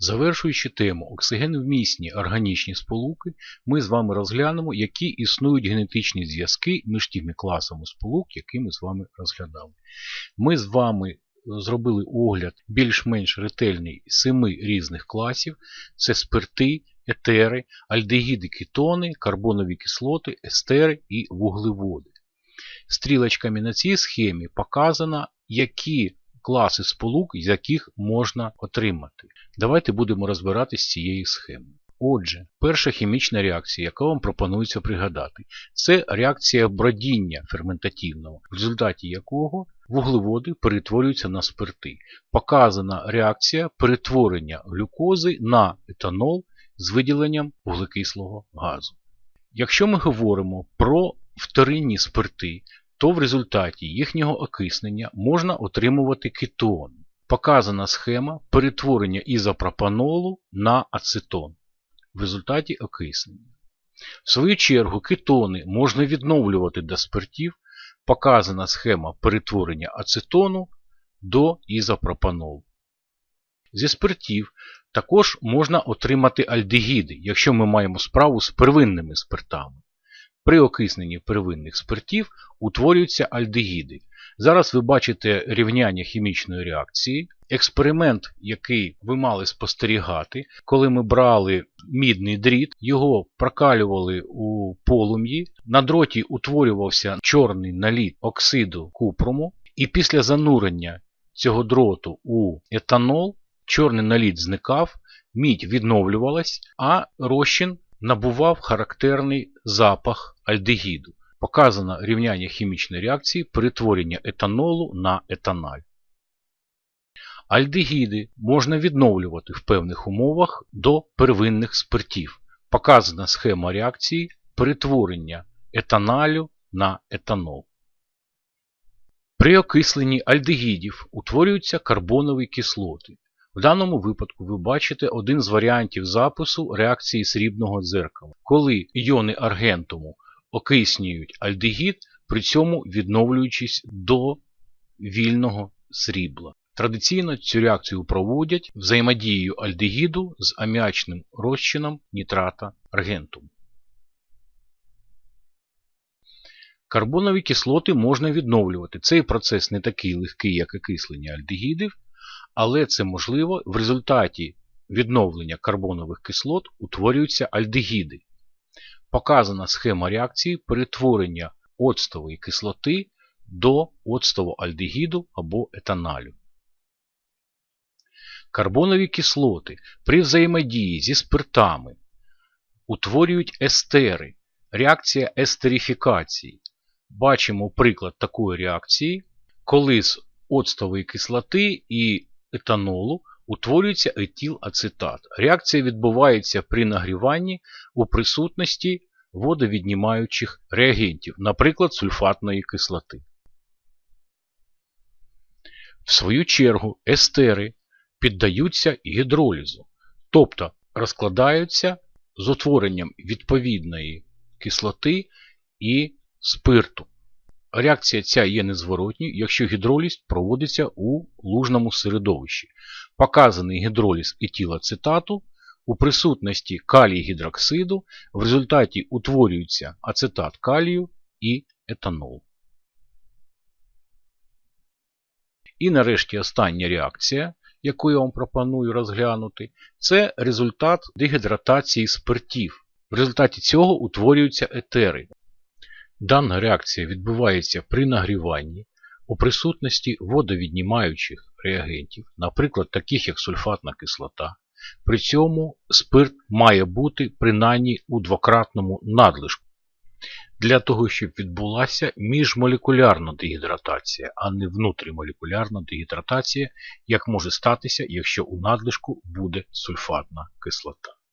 Завершуючи тему оксигеновмісні органічні сполуки, ми з вами розглянемо, які існують генетичні зв'язки між тими класами сполук, які ми з вами розглядали. Ми з вами зробили огляд більш-менш ретельний семи різних класів: це спирти, етери, альдегіди, кетони, карбонові кислоти, естери і вуглеводи. Стрілочками на цій схемі показано, які класи сполук, з яких можна отримати. Давайте будемо розбиратися з цією схемою. Отже, перша хімічна реакція, яка вам пропонується пригадати, це реакція бродіння ферментативного, в результаті якого вуглеводи перетворюються на спирти. Показана реакція перетворення глюкози на етанол з виділенням вуглекислого газу. Якщо ми говоримо про вторинні спирти, то в результаті їхнього окиснення можна отримувати кетони. Показана схема перетворення ізопропанолу на ацетон в результаті окиснення. В свою чергу кетони можна відновлювати до спиртів. Показана схема перетворення ацетону до ізопропанолу. Зі спиртів також можна отримати альдегіди, якщо ми маємо справу з первинними спиртами. При окисненні первинних спиртів утворюються альдегіди. Зараз ви бачите рівняння хімічної реакції. Експеримент, який ви мали спостерігати, коли ми брали мідний дріт, його прокалювали у полум'ї, на дроті утворювався чорний наліт оксиду купруму, і після занурення цього дроту у етанол чорний наліт зникав, мідь відновлювалась, а розчин набував характерний запах альдегіду. Показано рівняння хімічної реакції перетворення етанолу на етаналь. Альдегіди можна відновлювати в певних умовах до первинних спиртів. Показана схема реакції перетворення етаналю на етанол. При окисленні альдегідів утворюються карбонові кислоти. В даному випадку ви бачите один з варіантів запису реакції срібного дзеркала, коли іони аргентуму окиснюють альдегід, при цьому відновлюючись до вільного срібла. Традиційно цю реакцію проводять взаємодією альдегіду з аміачним розчином нітрата аргентуму. Карбонові кислоти можна відновлювати. Цей процес не такий легкий, як окислення альдегідів, але це можливо в результаті відновлення карбонових кислот утворюються альдегіди. Показана схема реакції перетворення оцтової кислоти до оцтово-альдегіду або етаналю. Карбонові кислоти при взаємодії зі спиртами утворюють естери. Реакція естерифікації. Бачимо приклад такої реакції, коли з оцтової кислоти і етанолу утворюється етилацетат. Реакція відбувається при нагріванні у присутності водовіднімаючих реагентів, наприклад, сульфатної кислоти. В свою чергу естери піддаються гідролізу, тобто розкладаються з утворенням відповідної кислоти і спирту. Реакція ця є незворотньою, якщо гідроліз проводиться у лужному середовищі. Показаний гідроліз етилацетату у присутності калій гідроксиду в результаті утворюється ацетат калію і етанол. І нарешті остання реакція, яку я вам пропоную розглянути, це результат дегідратації спиртів. В результаті цього утворюються етери. Дана реакція відбувається при нагріванні у присутності водовіднімаючих реагентів, наприклад, таких як сульфатна кислота. При цьому спирт має бути принаймні у двократному надлишку для того, щоб відбулася міжмолекулярна дегідратація, а не внутрімолекулярна дегідратація, як може статися, якщо у надлишку буде сульфатна кислота.